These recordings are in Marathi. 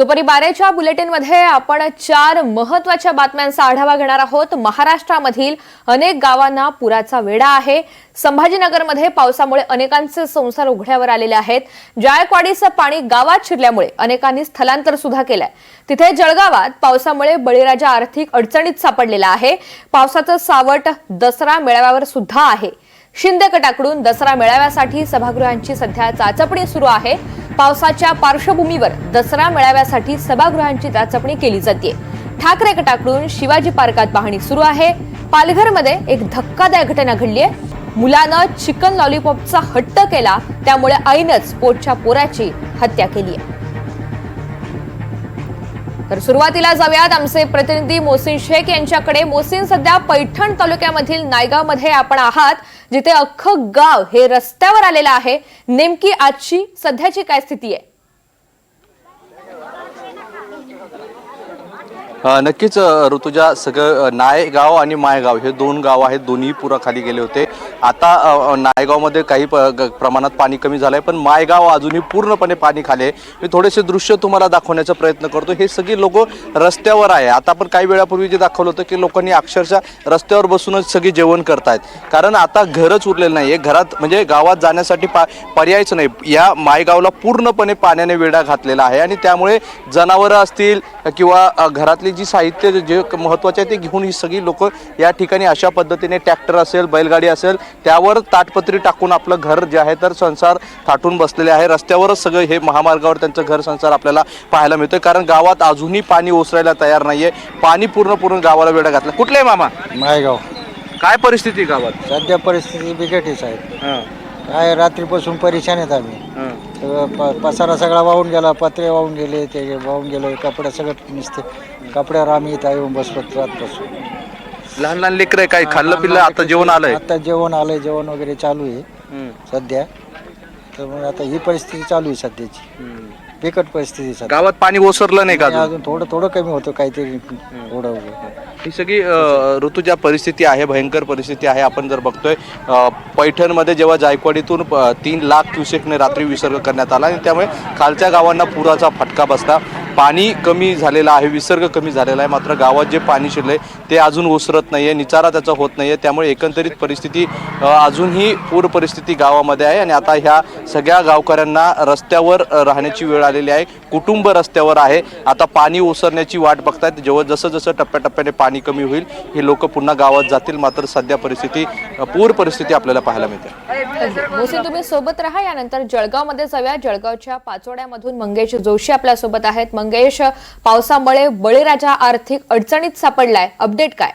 दुपारी बाराच्या बुलेटिनमध्ये आपण चार महत्त्वाच्या बातम्यांचा आढावा घेणार आहोत. महाराष्ट्रामधील अनेक गावांना पुराचा वेढा आहे. संभाजीनगरमध्ये पावसामुळे अनेकांचे संसार उघड्यावर आलेले आहेत. जायकवाडीचं पाणी गावात शिरल्यामुळे अनेकांनी स्थलांतर सुद्धा केलंय. तिथे जळगावात पावसामुळे बळीराजा आर्थिक अडचणीत सापडलेला आहे. पावसाचं सावट दसरा मेळाव्यावर सुद्धा आहे. शिंदे गटाकडून दसरा मेळाव्यासाठी सभागृहांची सध्या चाचपणी सुरू आहे. पावसाच्या पार्श्वभूमीवर दसरा मेळाव्यासाठी सभागृहांची चाचपणी केली जाते. ठाकरे गटाकडून शिवाजी पार्कात पाहणी सुरू आहे. पालघरमध्ये एक धक्कादायक घटना घडली आहे. मुलानं चिकन लॉलीपॉपचा हट्ट केला त्यामुळे आईनच पोटच्या पोराची हत्या केली आहे. तर सुरुवातीला जाऊयात. आमचे प्रतिनिधी मोसिन शेख यांच्याकडे. मोसिन सध्या पैठण तालुक्यामधील नायगावमध्ये आपण आहात. जिथे अख्खं गाव हे रस्त्यावर आलेलं आहे नेमकी आजची सध्याची काय स्थिती आहे अ, नक्कीच ऋतुजा सगळं नायगाव आणि मायगाव हे दोन गाव आहेत. दोन्ही पुराखाली गेले होते. आता नायगावमध्ये काही प- ग- प्रमाणात पाणी कमी झालं आहे पण मायगाव अजूनही पूर्णपणे पाणी खाली आहे. मी थोडेसे दृश्य तुम्हाला दाखवण्याचा प्रयत्न करतो. हे सगळी लोक रस्त्यावर आहे. आता आपण काही वेळापूर्वी जे दाखवलं होतं की लोकांनी अक्षरशः रस्त्यावर बसूनच सगळी जेवण करतायत. कारण आता घरच उरलेलं नाही आहे घरात म्हणजे गावात जाण्यासाठी पा पर्यायच नाही. या मायगावला पूर्णपणे पाण्याने वेढा घातलेला आहे आणि त्यामुळे जनावरं असतील किंवा घरातली घरातली जी साहित्य जे महत्त्वाचे आहे ते घेऊन ही सगळी लोक या ठिकाणी अशा पद्धतीने ट्रॅक्टर असेल बैलगाडी असेल त्यावर ताटपत्री टाकून आपलं घर जे आहे तर संसार थाटून बसलेले आहे. रस्त्यावरच सगळं हे महामार्गावर त्यांचं घर संसार आपल्याला पाहायला मिळतोय. कारण गावात अजूनही पाणी ओसरायला तयार नाहीये. पाणी पूर्ण पूर्ण गावाला वेढा घातला. कुठले आहे मामा? मायगाव. काय परिस्थिती गावात? सध्या परिस्थिती बिकटच आहे. काय रात्रीपासून परेशान आहेत आम्ही. सगळं प पसारा सगळा वाहून गेला पत्रे वाहून गेले ते वाहून गेले कपडे सगळं नुसते. कपड्यावर आम्ही इथं येऊन बसलो रातपासून. लहान लहान लेकर काय खाल्लं पिल्लं आता जेवण आलंय. आता जेवण आलंय जेवण वगैरे चालू आहे सध्या. तर मग आता ही परिस्थिती चालू आहे सध्याची. बिकट परिस्थिती सध्या. गावात पाणी ओसरलं नाही का अजून? अजून थोडं थोडं कमी होतं काहीतरी थोडं वगैरे ही सगळी ऋतू ज्या परिस्थिती आहे भयंकर परिस्थिती आहे आपण जर बघतोय पैठणमध्ये जेव्हा जायकवाडीतून तीन लाख क्युसेकने रात्री विसर्ग करण्यात आला आणि त्यामुळे खालच्या गावांना पुराचा फटका बसला. पाणी कमी झालेलं आहे विसर्ग कमी झालेला आहे मात्र गावात जे पाणी शिरलंय ते अजून ओसरत नाहीये निचारा त्याचा होत नाहीये त्यामुळे एकंदरीत परिस्थिती अजूनही पूर परिस्थिती गावामध्ये आहे आणि आता ह्या सगळ्या गावकऱ्यांना रस्त्यावर राहण्याची वेळ आलेली आहे कुटुंब रस्त्यावर आहे. आता पाणी ओसरण्याची वाट बघतायत जेव्हा जसं जसं टप्प्याटप्प्याने पाणी कमी होईल हे लोक पुन्हा गावात जातील मात्र सध्या परिस्थिती पूर परिस्थिती आपल्याला पाहायला मिळते. मोहसिन तुम्ही सोबत राहा यानंतर जळगावमध्ये जाऊया. जळगावच्या पाचोड्यामधून मंगेश जोशी आपल्यासोबत आहेत. मंगेश पावसामुळे बळीराजा आर्थिक अडचणीत सापडलाय. अपडेट काय?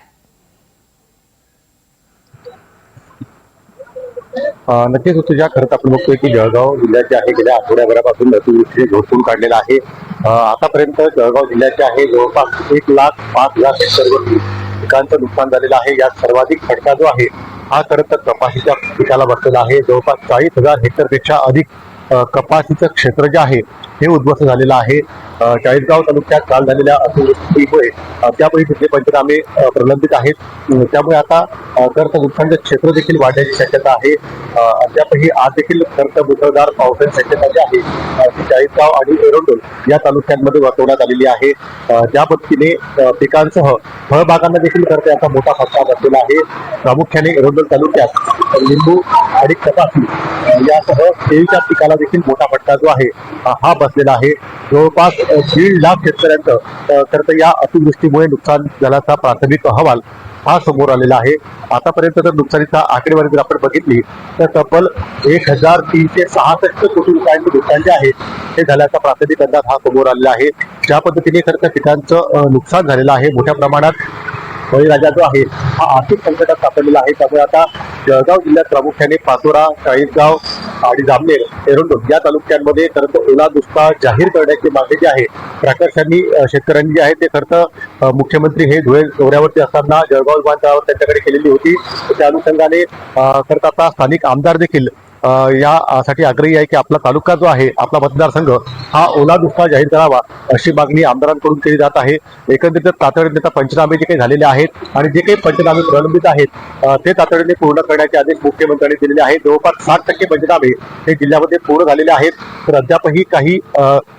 नक्कीच तुझ्या खरंच आपण बघतोय की जळगाव जिल्ह्यात जे आहे गेल्या आठवड्याभरापासून अतिवृष्टीने झोडपून काढलेला आहे. आतापर्यंत जळगाव जिल्ह्याचे आहे जवळपास एक लाख पाच हजार हेक्टरवरती पिकांचं नुकसान झालेलं आहे. यात सर्वाधिक फटका जो आहे हा खरं तर कपाशीच्या पिकाला बसलेला आहे. जवळपास चाळीस हजार हेक्टरपेक्षा अधिक कपाशीचं क्षेत्र जे आहे हे उद्ध्वस्त झालेलं आहे. चाळीसगाव तालुक्यात काल झालेल्या अतिवृष्टीमुळे अ, त्यापैकी तिथले पंचनामे प्रलंबित आहेत. त्यामुळे आता अ, नुकसानचं क्षेत्र देखील वाढण्याची शक्यता आहे. अद्यापही आज देखील खर्च मुसळधार पावसाची शक्यता जी आहे ती चाळीसगाव आणि एरोंडोल या तालुक्यांमध्ये वर्तवण्यात आलेली आहे. त्या पद्धतीने पिकांसह फळबागांना देखील कर्ज याचा मोठा फटका बसलेला आहे. प्रामुख्याने एरोंडोल तालुक्यात लिंबू आणि तपासणी. म्हणजे यासह केळीच्या पिकाला देखील मोठा फटका जो आहे हा बसलेला आहे. जवळपास दीड लाख शेतकऱ्यांचं तर या अतिवृष्टीमुळे नुकसान झाल्याचा प्राथमिक अहवाल हा समोर आलेला आहे. आतापर्यंत जर नुकसानीचा आकडेवारी जर आपण बघितली तर तब्बल एक हजार तीनशे सहासष्ट कोटी रुपयांचे नुकसान जे आहे हे झाल्याचा प्राथमिक अंदाज हा समोर आलेला आहे. ज्या पद्धतीने खरं तर पिकांचं नुकसान झालेलं आहे मोठ्या प्रमाणात बळीराजा जो आहे हा आर्थिक संकटात सापडलेला आहे. त्यामुळे आता जळगाव जिल्ह्यात प्रामुख्याने पाचोरा चाळीसगाव आणि जामनेर एरोंडोल या तालुक्यांमध्ये खरं तर ओला दुष्काळ जाहीर करण्याची मागणी जी आहे प्रकर्षांनी शेतकऱ्यांनी जी आहे ते खरं तर मुख्यमंत्री हे धुळे दौऱ्यावरती असताना जळगाव विमानतळावर त्यांच्याकडे केलेली होती. त्या अनुषंगाने खरं तर आता स्थानिक आमदार देखील यासाठी आग्रही आहे की आपला तालुका जो आहे आपला मतदारसंघ हा ओला दुष्काळ जाहीर करावा अशी मागणी आमदारांकडून केली जात आहे. एकंदरीत तातडीने आता पंचनामे जे काही झालेले आहेत आणि जे काही पंचनामे प्रलंबित आहेत ते तातडीने पूर्ण करण्याचे आदेश मुख्यमंत्र्यांनी दिलेले आहेत. जवळपास साठ टक्के पंचनामे हे जिल्ह्यामध्ये पूर्ण झालेले आहेत. तर अद्यापही काही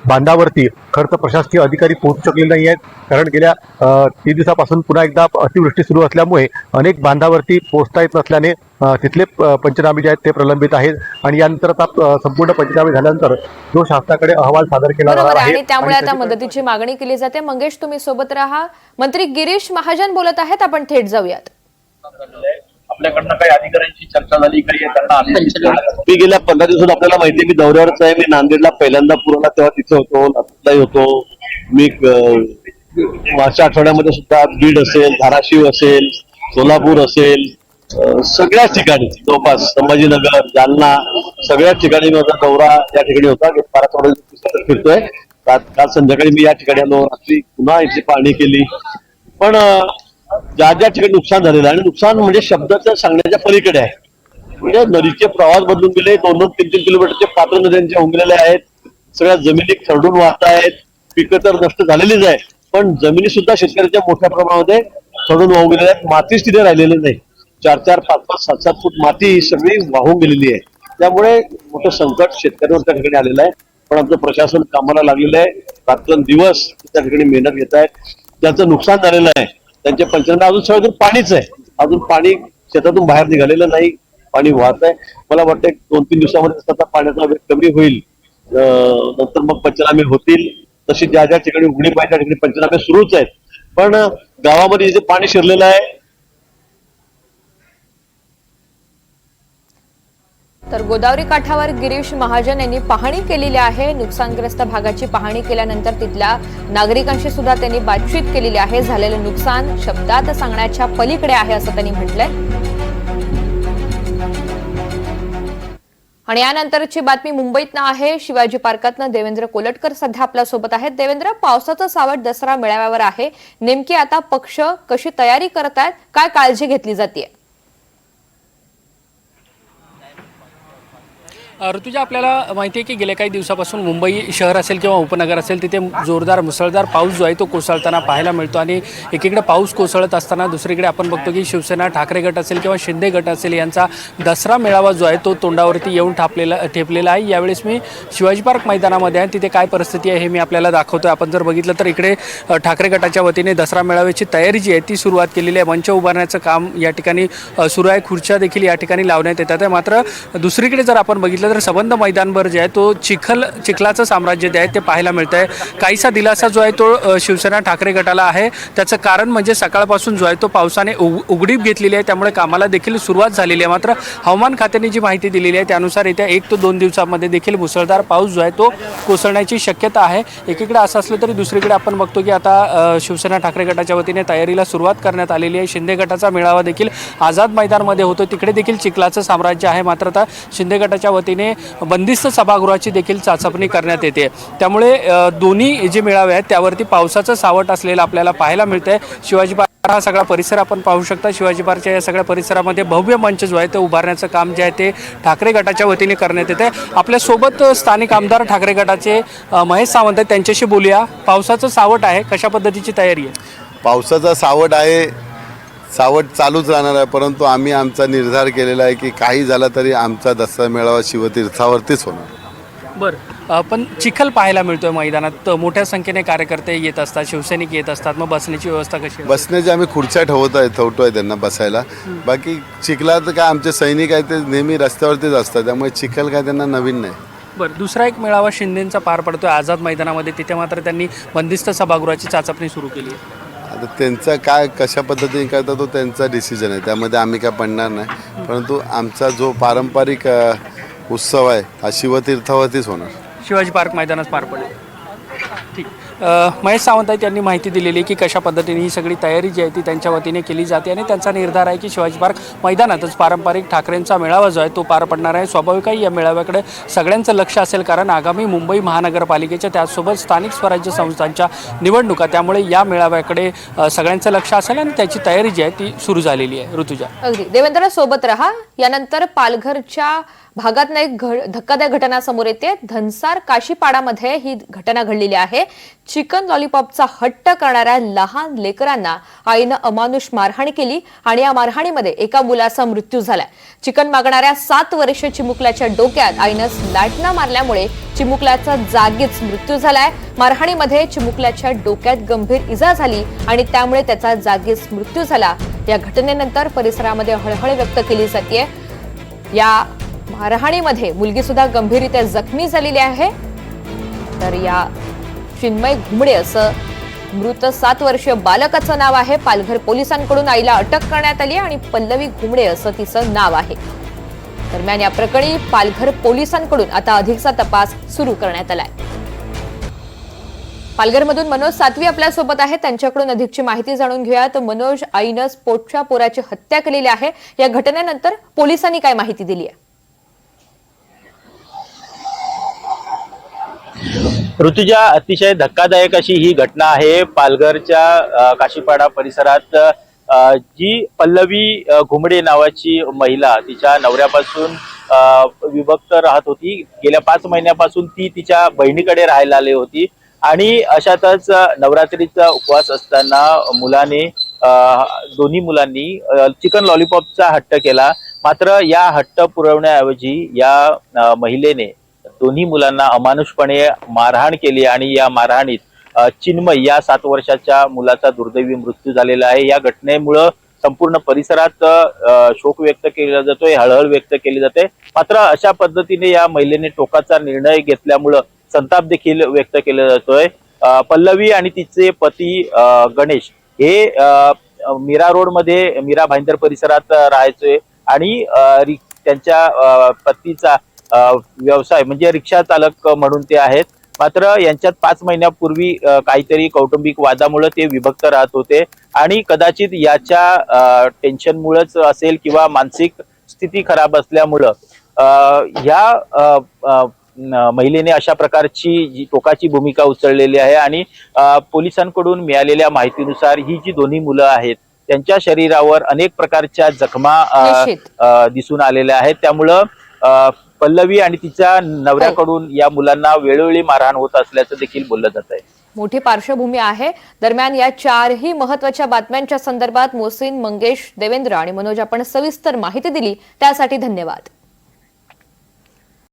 बांधावरती खर्च प्रशासकीय अधिकारी पोहोचू शकलेले नाही आहेत. कारण गेल्या तीन दिवसापासून पुन्हा एकदा अतिवृष्टी सुरू असल्यामुळे अनेक बांधावरती पोहोचता येत नसल्याने तिथले पंचनामे जे आहेत ते प्रलंबित आहेत. आणि यानंतर आता संपूर्ण पंचनामे झाल्यानंतर जो शासनाकडे अहवाल सादर केला जाणार आहे. त्यामुळे आता मदतीची मागणी केली जाते. मंगेश तुम्ही सोबत राहा. मंत्री गिरीश महाजन बोलत आहेत. आपण थेट जाऊयात. आपल्याकडनं काही अधिकाऱ्यांची चर्चा झाली काही त्यांना. मी गेल्या पंधरा दिवसात आपल्याला माहिती मी दौऱ्यावरच आहे. मी नांदेडला पहिल्यांदा पुरवला तेव्हा तिथे होतो नागपूरलाही होतो. मी मागच्या आठवड्यामध्ये सुद्धा बीड असेल धाराशिव असेल सोलापूर असेल सगळ्याच ठिकाणी जवळपास संभाजीनगर जालना सगळ्याच ठिकाणी माझा दौरा या ठिकाणी होता. गेल्या बारा चौदा फिरतोय. काल संध्याकाळी मी या ठिकाणी आलो. रात्री पुन्हा इथे पाहणी केली. पण ज्या ज्या ठिकाणी नुकसान झालेलं आहे आणि नुकसान म्हणजे शब्दाच्या सांगण्याच्या पलीकडे आहे. म्हणजे नदीचे प्रवास बदलून गेले. दोन दोन तीन तीन किलोमीटरचे पात्र नद्यांचे उमलेले आहेत. सगळ्या जमिनी खरडून वाहत आहेत. पिकं तर नष्ट झालेलीच आहे पण जमिनी सुद्धा शेतकऱ्याच्या मोठ्या प्रमाणामध्ये खरडून वाहून गेलेल्या आहेत. मातीच तिथे राहिलेली नाही. चार चार पाच पाच सात सात फूट माती ही सगळी वाहून गेलेली आहे. त्यामुळे मोठं संकट शेतकऱ्यांवर त्या ठिकाणी आलेलं आहे. पण आमचं प्रशासन कामाला लागलेलं आहे. रात्रंदिवस त्या ठिकाणी मेहनत घेत आहेत ज्यांचं नुकसान झालेलं आहे त्यांचे पंचनामे अजून सगळं पाणीच आहे. अजून पाणी शेतातून बाहेर निघालेलं नाही. पाणी वाहत आहे. मला वाटतं दोन तीन दिवसामध्ये त्याचा पाण्याचा वेग कमी होईल. नंतर मग पंचनामे होतील. तशी ज्या ज्या ठिकाणी उघडी पाहिजे त्या ठिकाणी पंचनामे सुरूच आहेत. पण गावामध्ये जे पाणी शिरलेलं आहे तर गोदावरी काठावर गिरीश महाजन यांनी पाहणी केलेली आहे. नुकसानग्रस्त भागाची पाहणी केल्यानंतर तिथल्या नागरिकांशी सुद्धा त्यांनी बातचीत केलेली आहे. झालेलं नुकसान शब्दात सांगण्याच्या पलीकडे आहे असं त्यांनी म्हटलंय. आणि यानंतरची बातमी मुंबईतनं आहे. शिवाजी पार्कातनं देवेंद्र कोलटकर सध्या आपल्यासोबत आहेत. देवेंद्र पावसाचं सावट दसरा मेळाव्यावर आहे. नेमकी आता पक्ष कशी तयारी करत आहेत काय काळजी घेतली जाते ऋतुजा आपल्याला माहिती आहे की गेल्या काही दिवसापासून मुंबई शहर असेल किंवा उपनगर असेल तिथे जोरदार मुसळधार पाऊस जो आहे तो कोसळताना पाहायला मिळतो आणि एकीकडे पाऊस कोसळत असताना दुसरीकडे आपण बघतो की शिवसेना ठाकरे गट असेल किंवा शिंदे गट असेल यांचा दसरा मेळावा जो आहे तो तोंडावरती येऊन ठापलेला ठेपलेला आहे. यावेळेस मी शिवाजी पार्क मैदानामध्ये आहे तिथे काय परिस्थिती आहे हे मी आपल्याला दाखवतोय. आपण जर बघितलं तर इकडे ठाकरे गटाच्या वतीने दसरा मेळाव्याची तयारी जी आहे ती सुरुवात केलेली आहे. मंच उभारण्याचं काम या ठिकाणी सुरू आहे. खुर्च्या देखील या ठिकाणी लावण्यात येतात मात्र दुसरीकडे जर आपण बघितलं तर सबंध मैदानभर जे आहे तो चिखल चिखलाचं साम्राज्य जे आहे ते पाहायला मिळतं आहे काहीसा दिलासा जो आहे तो शिवसेना ठाकरे गटाला आहे. त्याचं कारण म्हणजे सकाळपासून जो आहे तो पावसाने उग उघडीप घेतलेली आहे. त्यामुळे कामाला देखील सुरुवात झालेली आहे. मात्र हवामान खात्याने जी माहिती दिलेली आहे त्यानुसार येत्या एक ते दोन दिवसामध्ये देखील मुसळधार पाऊस जो आहे तो कोसळण्याची शक्यता आहे. एकीकडे असं असलं तरी दुसरीकडे आपण बघतो की आता शिवसेना ठाकरे गटाच्या वतीने तयारीला सुरुवात करण्यात आलेली आहे. शिंदे गटाचा मेळावा देखील आझाद मैदानमध्ये होतो तिकडे देखील चिखलाचं साम्राज्य आहे. मात्र आता शिंदे गटाच्या वतीने बंदिस्त सभागृहाची देखील चाचपणी करण्यात येते. त्यामुळे दोन्ही जे मेळावे आहेत त्यावरती पावसाचं सावट असलेलं आपल्याला पाहायला मिळतंय. शिवाजी हा सगळा परिसर आपण पाहू शकता. शिवाजी पार्कच्या या सगळ्या परिसरामध्ये भव्य मंच जो आहे ते उभारण्याचं काम जे आहे ते ठाकरे गटाच्या वतीने करण्यात येते आपल्यासोबत स्थानिक आमदार ठाकरे गटाचे महेश सावंत आहेत. त्यांच्याशी बोलूया. पावसाचं सावट आहे. कशा पद्धतीची तयारी आहे? पावसाचा सावट आहे. सावट चालूच राहणार आहे परंतु आम्ही आमचा निर्धार केलेला आहे की काही झाला तरी आमचा दसरा मेळावा शिवतीर्थावरतीच होणार. बरं. पण चिखल पाहायला मिळतोय मैदानात. तर मोठ्या संख्येने कार्यकर्ते येत असतात शिवसैनिक येत असतात. मग बसण्याची व्यवस्था कशी आहे? बसण्याची आम्ही खुर्च्या ठेवत आहे ठेवतोय त्यांना बसायला. बाकी चिखलात काय आमचे सैनिक आहेत ते नेहमी रस्त्यावरतीच असतात त्यामुळे चिखल काय त्यांना नवीन नाही. बरं दुसरा एक मेळावा शिंदेचा पार पडतोय आझाद मैदानामध्ये. तिथे मात्र त्यांनी बंदिस्त सभागृहाची चाचपणी सुरू केली आहे. आता त्यांचा काय कशा पद्धतीने करता तो त्यांचा डिसिजन आहे. त्यामध्ये आम्ही काय पडणार नाही. परंतु आमचा जो पारंपरिक अ, उत्सव आहे हा शिवतीर्थावरतीच होणार. शिवाजी पार्क मैदानात पार पडेल. महेश सावंत आहे यांनी माहिती दिलेली की कशा पद्धतीने ही सगळी तयारी जी आहे ती त्यांच्या वतीने केली जाते आणि त्यांचा निर्धार आहे की शिवाजी पार्क मैदानातच पारंपरिक ठाकरेंचा मेळावा जो आहे तो पार पडणार आहे. स्वाभाविकही या मेळाव्याकडे सगळ्यांचं लक्ष असेल कारण आगामी मुंबई महानगरपालिकेच्या त्याचसोबत स्थानिक स्वराज्य संस्थांच्या निवडणुका त्यामुळे या मेळाव्याकडे सगळ्यांचं लक्ष असेल आणि त्याची तयारी जी आहे ती सुरू झालेली आहे. ऋतुजा. अगदी. देवेंद्र सोबत रहा. यानंतर पालघरच्या भागात एक घ- धक्कादायक घटना समोर येते. धनसार काशीपाडामध्ये ही घटना घडलेली आहे. चिकन लॉलीपॉपचा हट्ट करणाऱ्या लहान लेकरांना आईनं अमानुष मारहाण केली आणि या मारहाणीमध्ये एका मुलाचा मृत्यू झालाय. चिकन मागणाऱ्या सात वर्ष चिमुकल्याच्या डोक्यात आईनं लाटणं मारल्यामुळे चिमुकल्याचा जागीच मृत्यू झालाय. मारहाणीमध्ये चिमुकल्याच्या डोक्यात गंभीर इजा झाली आणि त्यामुळे त्याचा जागीच मृत्यू झाला. या घटनेनंतर परिसरामध्ये हळहळ व्यक्त केली जाते या मारहाणीमध्ये मुलगी सुद्धा गंभीररित्या जखमी झालेली आहे. तर या चिन्मय घुमडे असं मृत सात वर्षीय बालकाचं नाव आहे. पालघर पोलिसांकडून आईला अटक करण्यात आली आणि पल्लवी घुमडे असं तिचं नाव आहे. दरम्यान या प्रकरणी पालघर पोलिसांकडून आता अधिकचा तपास सुरू करण्यात आलाय. पालघरमधून मनोज सातवी आपल्यासोबत आहे. त्यांच्याकडून अधिकची माहिती जाणून घेऊया. तर मनोज आईनं स्पोटच्या पोराची हत्या केलेली आहे. या घटनेनंतर पोलिसांनी काय माहिती दिली आहे? ऋतुजा अतिशय धक्कादायक अशी ही घटना आहे पालघरच्या काशीपाडा परिसरात. जी पल्लवी घुमडे नावाची महिला तिच्या नवऱ्यापासून विभक्त राहत होती. गेल्या पाच महिन्यापासून ती तिच्या बहिणीकडे राहायला आली होती. आणि अशातच नवरात्रीचा उपवास असताना मुलाने दोन्ही मुलांनी चिकन लॉलीपॉपचा हट्ट केला. मात्र या हट्ट पुरवण्याऐवजी या महिलेने दोन्ही मुलांना अमानुषपणे मारहाण केली आणि या मारहाणीत चिन्मय या सात वर्षाच्या मुलाचा दुर्दैवी मृत्यू झालेला आहे. या घटनेमुळं संपूर्ण परिसरात शोक व्यक्त केला जातोय हळहळ व्यक्त केली जाते. मात्र अशा पद्धतीने या महिलेने टोकाचा निर्णय घेतल्यामुळं संताप देखील व्यक्त केला जातोय. पल्लवी आणि तिचे पती गणेश हे मीरा रोडमध्ये मीरा भाईंदर परिसरात राहायचोय राहायचे आणि त्यांच्या पतीचा व्यवसाय म्हणजे रिक्षा चालक म्हणून ते आहेत. मात्र यांच्यात पाच महिन्यापूर्वी काहीतरी कौटुंबिक वादामुळे ते विभक्त राहत होते. आणि कदाचित याच्या टेन्शनमुळेच असेल किंवा मानसिक स्थिती खराब असल्यामुळं अ, ह्या महिलेने अशा प्रकारची जी टोकाची भूमिका उचललेली आहे आणि पोलिसांकडून मिळालेल्या माहितीनुसार ही जी दोन्ही मुलं आहेत त्यांच्या शरीरावर अनेक प्रकारच्या जखमा दिसून आलेल्या आहेत. त्यामुळं अ, पल्लवी आणि तिच्या नवऱ्याकडून या मुलांना वेळोवेळी मारहाण होत असल्याचं देखील बोललं जात आहे. मोठी पार्श्वभूमी आहे. दरम्यान या चारही महत्त्वाच्या बातम्यांच्या संदर्भात मोसीन मंगेश देवेंद्र आणि मनोज आपण सविस्तर माहिती दिली. त्यासाठी धन्यवाद.